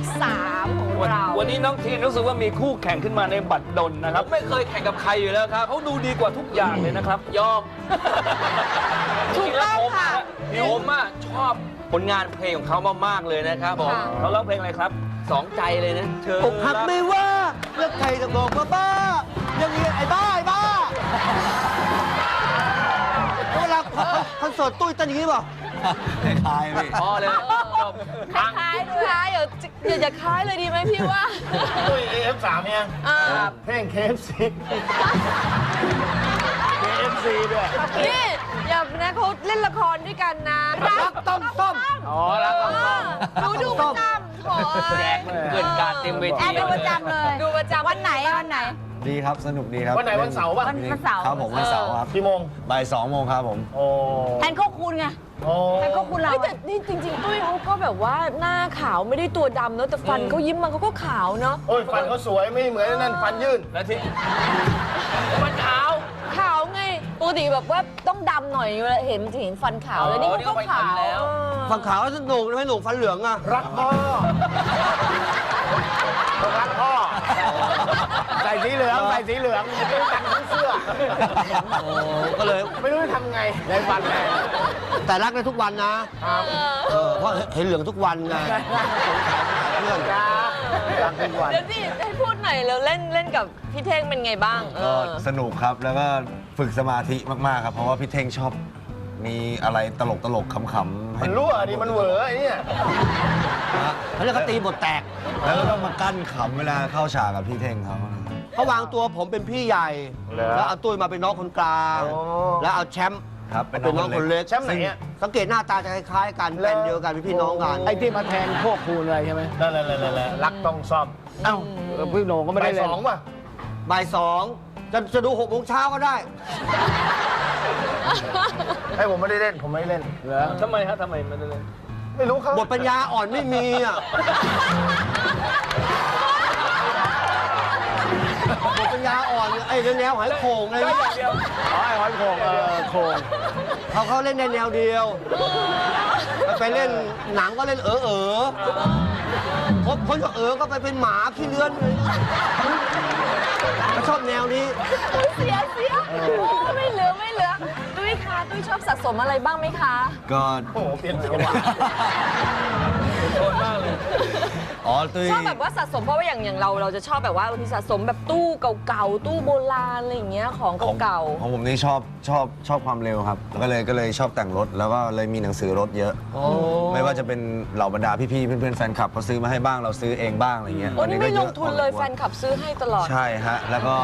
F3 ของเราวันนี้น้องทีนรู้สึกว่ามีคู่แข่งขึ้นมาในบัตรดลนะครับ ไม่เคยแข่งกับใครอยู่แล้วครับเขาดูดีกว่าทุกอย่างเลยนะครับ ยอมถูกต้องค่ะผมอะชอบผลงานเพลงของเขามากๆเลยนะครับผมค่ะเขาร้องเพลงอะไรครับสองใจเลยนะเธออกหักไม่ว่าเลือกใครจะบอกว่าบ้าอย่างนี้ไอ้บ้าไอ้บ้าเวลาคอนเสิร์ตตุ้ยเต้นอย่างนี้เปล่า คล้ายๆพี่พอเลยจบคล้ายๆคล้ายอย่าอย่าอย่าคล้ายเลยดีไหมพี่ว่าตุ้ย AF3 เนี่ยอ่าเพลง KFC KFC ด้วยนี่อย่านะเขาเล่นละครด้วยกันนะรักต้มต้ม อ๋อแล้วก็ดูดูประจำ โอ้ยแจกเกินการเต็มเวแอทีบดูประจำเลยดูประจำวันไหนวันไหน ดีครับ สนุกดีครับวันไหนวันเสาร์ป่ะ วันวันเสาร์ ครับผมวันเสาร์ครับกี่โมงบ่ายสองโมงครับผม โอ้แทนโคคุณไงโอ้แทนโคคุณเราแต่นี่จริงๆตุ้ยเขาก็แบบว่าหน้าขาวไม่ได้ตัวดำเนอะแต่ฟันเขายิ้มมาเขาก็ขาวเนาะโอ้ยฟันเขาสวยไม่เหมือนนั่นฟันยื่นและที่ ปกติแบบว่าต้องดำหน่อยเวลาเห็นมันจะเห็นฟันขาวแล้วนี่อ๋อเขาก็ขาวนี่เขาไปขาวแล้วเออฝั่งขาวสนุกไม่หนุกฟันเหลืองอะรักพ่อรักพ่อ ใส่สีเหลือง ใส่สีเหลืองไม่รู้จักทั้งเสื้อ โอ้ก็เลย ไม่รู้จะทำไงในฟันแม่แต่รักในทุกวันนะครับเออเพราะเห็นเหลืองทุกวันไงเพื่อนจ้ารักทุกวัน เดี๋ยวสิให้พูด หน่อยแล้วเล่นเล่นกับพี่เท่งเป็นไงบ้าง เอก็อ สนุกครับแล้วก็ฝึกสมาธิมาก ๆ ครับ เพราะว่าพี่เท่งชอบ มีอะไรตลกตลกๆขำๆให้มันรั่วดิมันเหวอไอ้เนี่ยเขาเรียกเขาตีบทแตก แล้วก็ต้องมากั้นขำเวลาเข้าฉากกับพี่เท่งเขาเขาวางตัวผมเป็นพี่ใหญ่เหรอแล้วเอาตุ้ยมาเป็นน้องคนกลางโอ้แล้วเอาแชมป์ ครับเป็นน้องคนเล็กแชมป์ไหนอะสังเกตหน้าตาจะคล้ายๆกันเป็นเดียวกันเป็นพี่น้องกันไอ้ที่มาแทนพวกครูเลยใช่ไหมนั่นแหละนั่นแหละรักต้องซ่อมเอ้าเออพี่โหนงก็ไม่ไปได้เล่สนองป่ะบ่ายสองจะจะดูหกโมงเช้าก็ได้ให้ผมไม่ได้เล่นผมไม่ได้เล่นเหรอทำไมฮะทำไมไม่ได้เล่นไม่รู้เขาบทปัญญาอ่อนไม่มีอะ บทปัญญาอ่อนไอ้แนวหอยโข่งอะไรเนี่ยอ๋อไอ้หอยโขงเออโขงเขาเขาเล่นในแนวเดียว ไปเล่นหนังก็เล่นเออเออคนคนก็เออก็ไปเป็นหมาขี้เลื้อนเลยเขาชอบแนวนี้ เสียเสียโอ้ไม่เหลือไม่เหลือตุ้ยคะตุ้ยชอบสะสมอะไรบ้างไหมคะ ก็ โอ้โหเปลี่ยนเสียงว่ะ อ๋อตุ้ย ชอบแบบว่าสะสมเพราะว่าอย่างอย่างเราเราจะชอบแบบว่าบางทีสะสมแบบตู้เก่าๆตู้โบราณอะไรอย่างเงี้ยของของเก่าของผมนี่ชอบชอบชอบความเร็วครับ ก็เลยก็เลยชอบแต่งรถ แล้วก็เลยมีหนังสือรถเยอะไม่ว่าจะเป็นเหล่าบรรดาพี่ๆเพื่อนๆแฟนคลับเขาซื้อมาให้บ้างเราซื้อเองบ้างอะไรเงี้ยๆโอ้นี่ไม่ก็ลยงอะทุนเลยพอสมควรแฟนคลับซื้อให้ตลอด ใช่ฮะ แล้วก็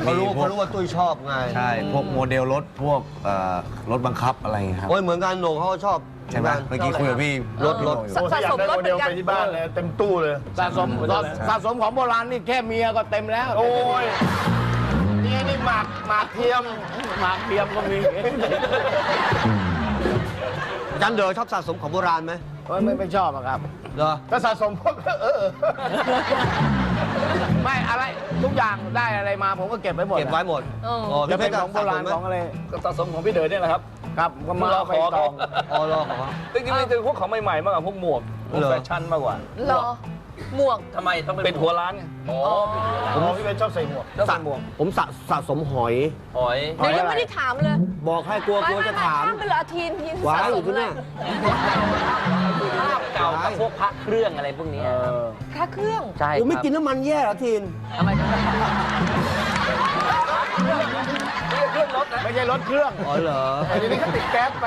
เขารู้พวเขากรู้ว่าตุ้ยชอบไงใช่พวกโมเดลรถพวกเอ่อรถบังคับอะไรเงี้ยครับ โอ้ยเหมือนกันโหนงเขาก็ชอบ ใช่ไหมเมื่อกี้คุยกับพี่รถรถสะโอ้ถ้าอยากได้โมเดลไปที่บ้านเลยเต็มตู้เลย สะสมสะสมของโบราณนี่แค่เมียก็เต็มแล้ว โอ้ยนี่นี่หมากหมากเทียมหมากเทียมก็มีอาจารย์เดอชอบสะสมของโบราณไหมเอ้ยไม่ไม่ชอบอะครับเหรอก็สะสมพวกเออเออไม่อะไรทุกอย่างได้อะไรมาผมก็เก็บไว้หมดเก็บไว้หมดเอออ๋อจะพี่เป็นพชของโบราณสะสมไหมของอะไรก็สะสมของพี่เด๋อเนี่ยแหละครับ ครับก็มาเราเอาขไปอตเขาองอ๋อรอขอ จริงๆมันคือพวกของใหม่ๆมากกว่าพวกหมวกพวกเหรอ แฟชั่นมากกว่า เหรอหมวก ทำไมต้องเป็นหัวร้านไงอ๋อผมพี่เป็นชอบใส่หมวกแล้วใส่หมวกผมสะสะสมหอย หอย เดี๋ยวยังไม่ได้ถามเลยบอกให้กลัวกลัวจะถามไไไไปเลยอาทีนทีนว้าสะยอสยู่มที่อะไรเนี่ยภาพเก่ากับพวกพระเครื่องอะไรพวกนี้เออพระเครื่อง ใช่กูไม่ครับกินน้ำมันแย่เหรอทีนทำไมครับ ไม่ใช่รถเครื่องอ๋อเหรอแต่ทีนี้เขาติดแก๊สไป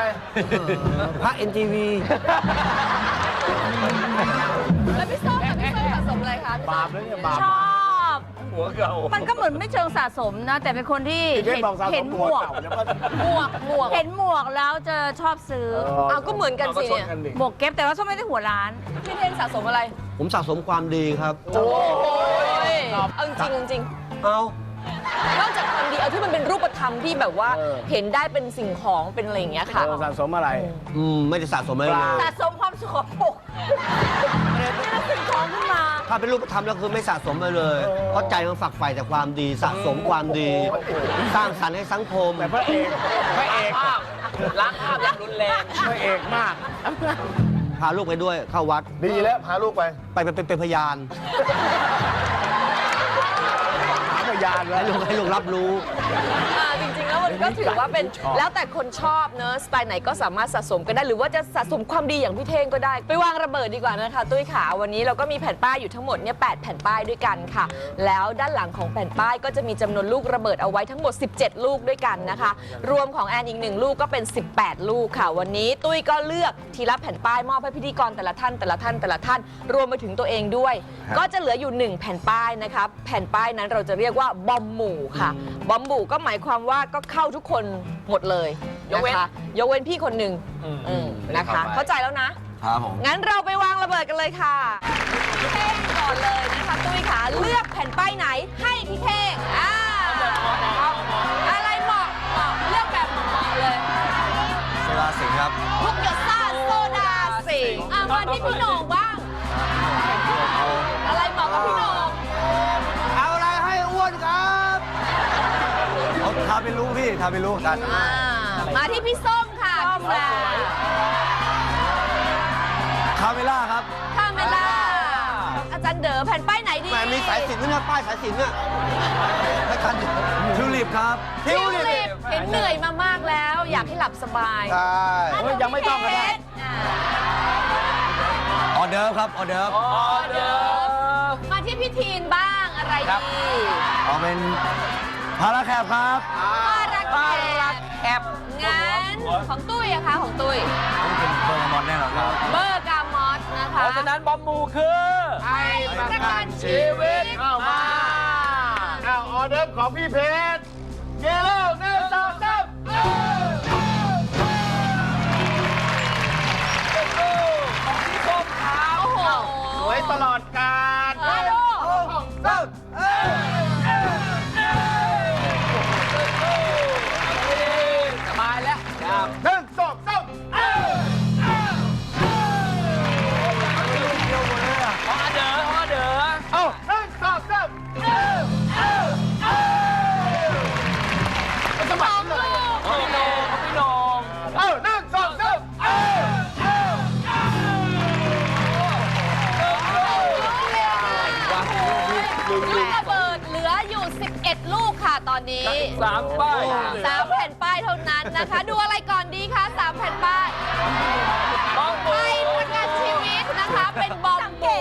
พระ NTV แล้วพี่ส้มล่ะพี่ส้มสะสมอะไรคะบาปเลยเนี่ยบาป ชอบ หัวเก่ามันก็เหมือนไม่เชิงสะสมนะ แต่เป็นคนที่พี่เพชเห็รนบอกสะสเห็นมหหัมววกเก่าเนี่ยมันหมวกหมวกเห็นหมวกแล้วจะชอบซื้อ เอาก็เหมือนกันสิเนี่ยกันดิหมวกเก็บแต่ว่าชอบไม่ได้หัวร้าน พี่เท่งสะสมอะไร ผมสะสมความดีครับ โอ้ยเอาจริงๆจริงเอาๆ นอกจากความดีเอาที่มันเป็นรูปธรรมที่แบบว่าเออ เห็นได้เป็นสิ่งของเป็นอะไรอย่างเงี้ยค่ะเออสะสมอะไร อืมไม่ได้สะสมอะไรเลยสะสมความสกปรกไม่ได้สิ่งของขึ้นมาถ้าเป็นรูปธรรมแล้วคือไม่สะสมไปเลย เพราะใจมันฝักใฝ่แต่ความดีสะสมความดี สร้างสรรค์ให้สังคม แต่พระเอกพระเอกภาพล้างภาพอย่างรุนแรง พระเอกมาก พาลูกไปด้วยเข้าวัด ดีแล้วพาลูกไป ไปไปเป็นพยานหาพ ยานแล้วให้ลูกให้ลูกรับรู้ ก็ถือว่าเป็นแล้วแต่คนชอบเนอะสไตล์ไหนก็สามารถสะสมกันได้ หรือว่าจะสะสมความดีอย่างพี่เท่งก็ได้ ไปวางระเบิดดีกว่านะคะตุ้ยขาวันนี้เราก็มีแผ่นป้ายอยู่ทั้งหมดเนี่ยแแผ่นป้ายด้วยกันค่ะ แล้วด้านหลังของแผ่นป้ายก็จะมีจำนวนลูกระเบิดเอาไว้ทั้งหมด 17 ลูกด้วยกันนะคะ รวมของแอนอีกหนึ่งลูกก็เป็น 18 ลูกค่ะ วันนี้ตุ้ยก็เลือกทีละแผ่นป้ายมอบให้พิธีกรแต่ละท่านแต่ละท่านแต่ละท่าน รวมไปถึงตัวเองด้วยครับก็จะเหลืออยู่ 1 แผ่นป้ายนะคะแผ่นป้ายนั้นเราจะเรียกว่าบอมหมู่ค่ะบอมหมู่ก็หมายความว่าก็เข้าทุกคนหมดเลยยกเว้นนะคะยกเว้นพี่คนหนึ่งอืมอืมไม่ได้นะคะเข้าไปเข้าใจแล้วนะ ครับผมงั้นเราไปวางระเบิดกันเลยค่ะพี่เท่งก่อนเลยนะคะตุ้ยขาเลือกแผ่นป้ายไหนให้พี่เท่งอ่าอะไรเหมาะเหมาะเลือกแบบเหมาะๆเลย โซดาสิงห์ครับ ทุกหยดซ่าโซดาสิงอะมาที่พี่โหน่ง เอาทาเป็นรู้พี่ทาเป็นรู้กันอ่ามาที่พี่ส้มค่ะพี่แซมคาเมล่าครับคาเมล่าอาจารย์เด๋อแผ่นป้ายไหนดีแหมมีสายสิญจนไหมเนี่ยป้ายสายสิญจนเนี่ยให้กันทิวลิปครับทิวลิปเห็นเหนื่อยมามากแล้ว อยากให้หลับสบายใช่เฮ้ยยังไม่ต้องก็ได้อ่าออเดิร์ฟครับออเดิร์ฟออเดอร์มาที่พี่ทีนบ้างอะไรครับดีเอาเป็น พาราแคบครับปารักปาแครักบแคบงั้นของตุ้ยอะคะของตุ้ย ต้องเป็นเบอร์มอนแน่นอนครับ เบอร์กามอสนะเพคะราะฉะนั้นบอมมูคือให้ประกันชีวิตเข้ามาอ้าวออเดิร์ฟของพี่เพชรเกโลหนึ่งสองสามส้มขาวโอ้โหไว้ตลอดกา ตอนนี้สามป้ายสามแผ่นป้ายเท่านั้นนะคะ ดูอะไรก่อนดีคะสามแผ่นป้ายบอมมูให้ประกันชีวิตนะคะ เป็นบอมบู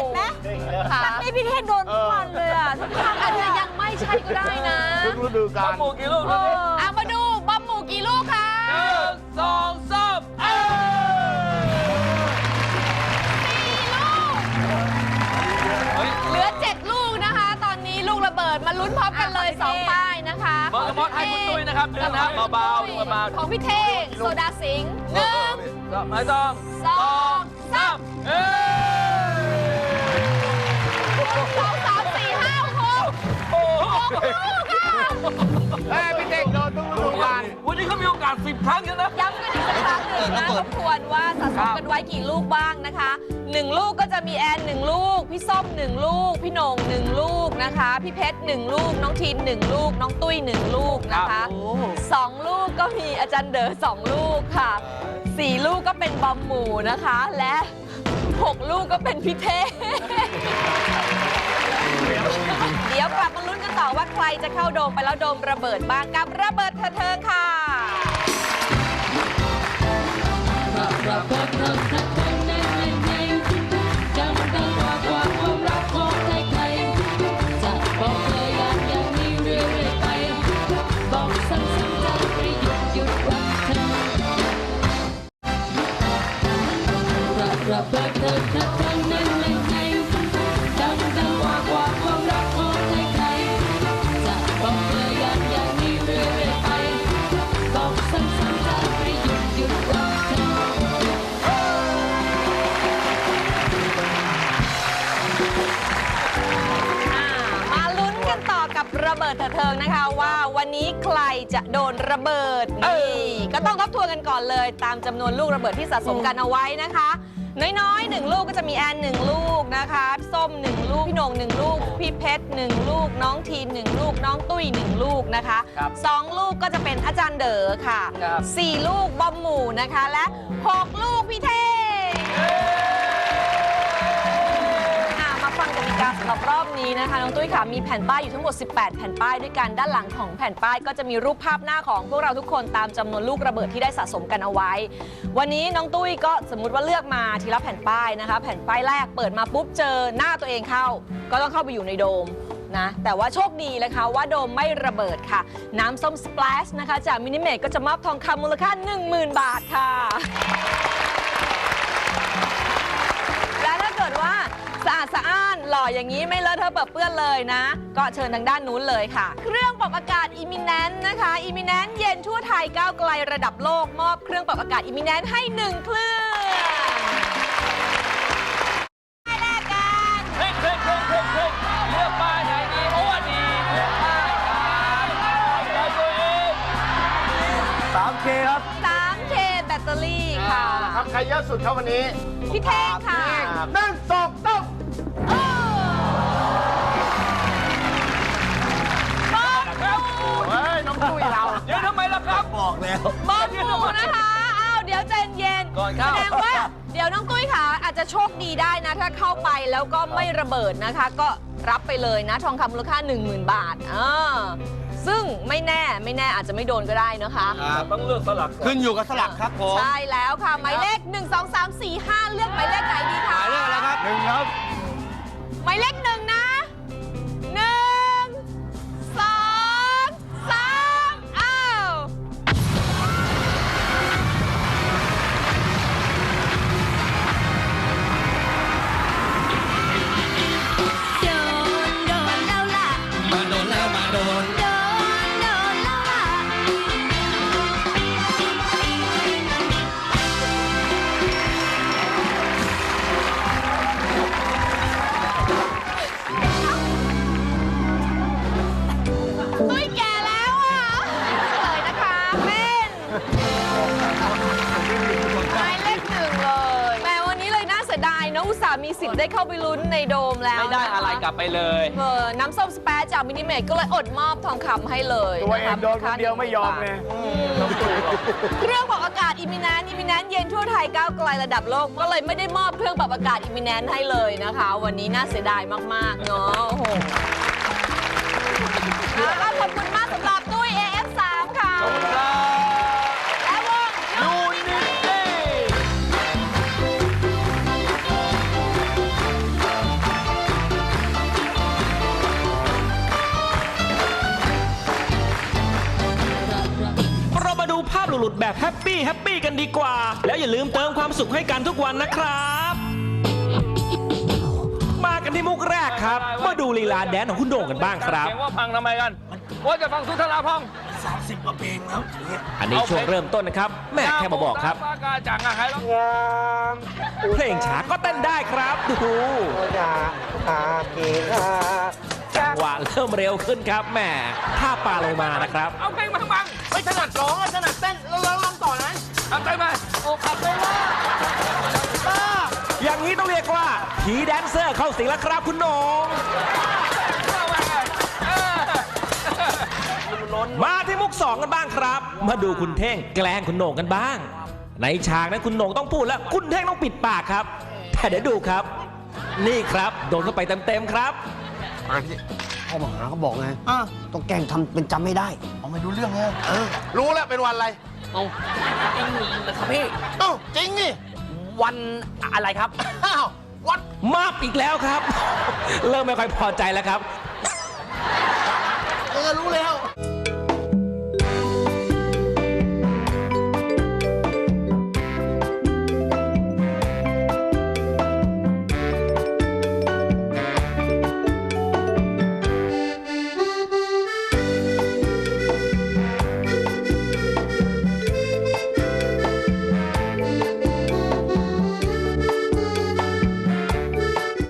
ค่ะนี่พี่เท่งโดนทุกวันเลยอะทุกครั้งอาจจะยังไม่ใช่ก็ได้นะทุกฤดูบกาอลมมูกี่ลูกดูสิเอามาดูบอมหมูกี่ลูกคะ หนึ่งสองส ให้คุณตุ้ยนะครับดึงนะครับเบาๆเบาๆของพี่เท่งโซดาสิงห์หนึ่งไม่ต้องสองสามเอ้ยสองสามสี่ห้าหกโอ้โหลูกค่ะเฮ้ยพี่เด็กโดนทุกฤดูกาลวันนี้เขามีโอกาสสิบครั้งแล้วนะย้ำกันอีกสัก ครั้งหนึ่งนะทบทวนว่าสะสมกันไว้กี่ลูกบ้างนะคะหนึ่งลูกก็จะมีแอนหนึ่งลูก พี่ส้มหนึ่งลูก พี่โหน่งหนึ่งลูกนะคะ พี่เพชรหนึ่งลูก น้องทีนหนึ่งลูก น้องตุ้ยหนึ่งลูกนะคะสองลูกก็มีอาจารย์เด๋อสองลูกค่ะสี่ลูกก็เป็นบอมหมูนะคะ และหกลูกก็เป็นพี่เทเดี๋ยวกลับมาลุ้นกันต่อว่าใครจะเข้าโดมไปแล้วโดมระเบิดบ้างกับระเบิดเธอเธอค่ะระ เบิดนี่ก็ต้องทบทวนกันก่อนเลย ตามจำนวนลูกระเบิดที่สะสมกันเอาไว้นะคะ น้อยๆหนึ่งลูกก็จะมีแอนหนึ่งลูกนะคะส้มหนึ่งลูกพี่โหน่งหนึ่งลูกพี่เพชรหนึ่งลูกน้องทีนหนึ่งลูกน้องตุ้ยหนึ่งลูกนะคะครับสองลูกก็จะเป็นอาจารย์เด๋อค่ะครับ สี่ลูกบอมหมู่นะคะและหกลูกพี่เท่ กติกาสำหรับรอบนี้นะคะน้องตุ้ยค่ะมีแผ่นป้ายอยู่ทั้งหมด 18 แผ่นป้ายด้วยกันด้านหลังของแผ่นป้ายก็จะมีรูปภาพหน้าของพวกเราทุกคนตามจำนวนลูกระเบิดที่ได้สะสมกันเอาไว้ วันนี้น้องตุ้ยก็สมมุติว่าเลือกมาทีละแผ่นป้ายนะคะ แผ่นป้ายแรกเปิดมาปุ๊บเจอหน้าตัวเองเข้า ก็ต้องเข้าไปอยู่ในโดมนะแต่ว่าโชคดีเลยค่ะว่าโดมไม่ระเบิดค่ะ น้ำส้มสเปลชนะคะจากมินิเมกก็จะมอบทองคำมูลค่า 10,000 บาทค่ะและ ดสะอ้านหล่ออย่างนี้ไม่เลอะเทอะเปื้อนเปื้อนเลยนะ ก็เชิญทางด้านนู้นเลยค่ะ เครื่องปรับอากาศอิมิแนนนะคะอิมิแนนเย็นทั่วไทยก้าวไกลระดับโลกมอบเครื่องปรับอากาศอิมิแนนให้หนึ่งเครื่องได้แลกกันเฮ้ยเฮ้ยเฮ้ยเฮ้ยเฮ้ยเลือกป้ายไหนดีโอ้ดีเลือกป้ายกันใจตัวเอง 3K ครับ 3K แบตเตอรี่ค่ะครับใครเยอะสุดครับวันนี้พี่เท่งค่ะ หนึ่งสองต้ บอกแล้วบอมบูนะคะอ้าวเดี๋ยวใจเย็นก่อนแสเข้าดงว่า เดี๋ยวน้องตุ้ยค่ะ อาจจะโชคดีได้นะ ถ้าเข้าไปแล้วก็ไม่ระเบิดนะคะ ก็รับไปเลยนะ ทองคำมูลค่า 10,000 บาทอ่าซึ่งไม่แน่ไม่แน่อาจจะไม่โดนก็ได้นะคะต้องเลือกสลักก่อนขึ้นอยู่กับสลักครับผมใช่แล้วค่ะหมายเลข 1 2 3 4 5 เลือกหมายเลขไหนดีคะหมายเลขอะไรครับหนึ่งครับ หมายเลขหนึ่ง อะอุตส่าห์มีสิทธิ์ได้เข้าไปลุ้นในโดมแล้วไม่ได้อะไรกลับไปเลยเออน้ำส้มสเปซจากมินิเมกก็เลยอดมอบทองคำให้เลยตัวเอะงโดนคนเดียวไม่ยอมเลยเครื่องปรับอากาศอิมิแนนอิมิแนนเย็นทั่วไทยก้าวไกลระดับโลกก็เลยไม่ได้มอบเครื่องปรับอากาศอิมิแนนให้เลยนะคะ วันนี้น่าเสียดายมากๆเนาะโอ้โห แบบแฮปปี้แฮปปี้กันดีกว่า แล้วอย่าลืมเติมความสุขให้กันทุกวันนะครับ มากันที่มุกแรกครับ มาดูลีลาแดนของคุณโด่งกันบ้างครับ เสียงว่าพังทำไมกัน ว่าจะฟังสุนทราพองอันนี้ช่วงเริ่มต้นนะครับแม่แค่มาบอกครับ ปากกาจังอะใครร้องเพลงช้าก็เต้นได้ครับ ดูจังหวะเริ่มเร็วขึ้นครับแหม่ท่าปลาลงมานะครับ เอาเพลงมาบังไม่ถนัดร้องอะถนัดเต้น ต่อนะเอาใจมาโอ้ขับไปว่าอย่างนี้ต้องเรียกว่า ผีแดนเซอร์เข้าสิงแล้วครับคุณโหนงมาที่มุกสองกันบ้างครับ มาดูคุณเท่งแกล้งคุณโหน่งกันบ้าง ในฉากนั้นคุณโหน่งต้องพูดแล้ว คุณเท่งต้องปิดปากครับ แต่เดี๋ยวดูครับ นี่ครับโดนเข้าไปเต็มๆครับพ่อมาหาเขาบอกไงต้องแกล้งทำเป็นจำไม่ได้เอาไม่รู้เรื่องเลยเออรู้แล้วเป็นวันอะไร เอาจริงเหรอครับพี่เอ้าจริงนี่วันอะไรครับ อ้าววัดมาบอีกแล้วครับ เริ่มไม่ค่อยพอใจแล้วครับ เออรู้แล้วโ